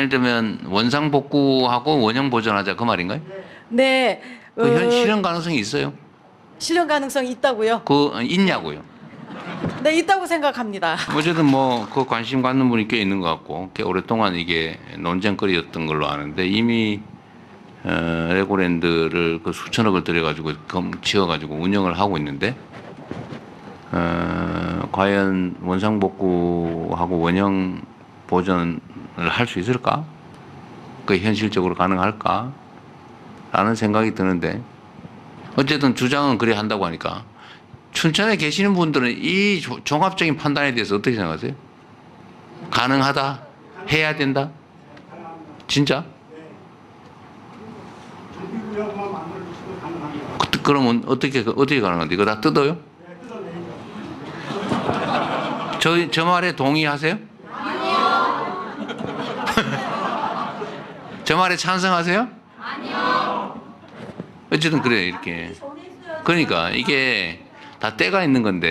예를 들면 원상 복구하고 원형 보존하자 그 말인가요? 네. 그 현, 어, 실현 가능성이 있어요? 실현 가능성이 있다고요? 그 어, 있냐고요? 네, 있다고 생각합니다. 어쨌든 뭐 그 관심 갖는 분이 꽤 있는 것 같고 꽤 오랫동안 이게 논쟁거리였던 걸로 아는데 이미 어, 레고랜드를 그 수천억을 들여가지고 검 지어가지고 운영을 하고 있는데 어, 과연 원상복구하고 원형 보존을 할 수 있을까? 그 현실적으로 가능할까? 라는 생각이 드는데 어쨌든 주장은 그래 한다고 하니까 춘천에 계시는 분들은 이 조- 종합적인 판단에 대해서 어떻게 생각하세요? 가능하다? 해야 된다? 진짜? 그- 그러면 어떻게 어떻게 가능한데 이거 다 뜯어요? 저, 저 말에 동의하세요? 저 말에 찬성하세요? 아니요. 어쨌든 그래 이렇게. 그러니까 이게 다 때가 있는 건데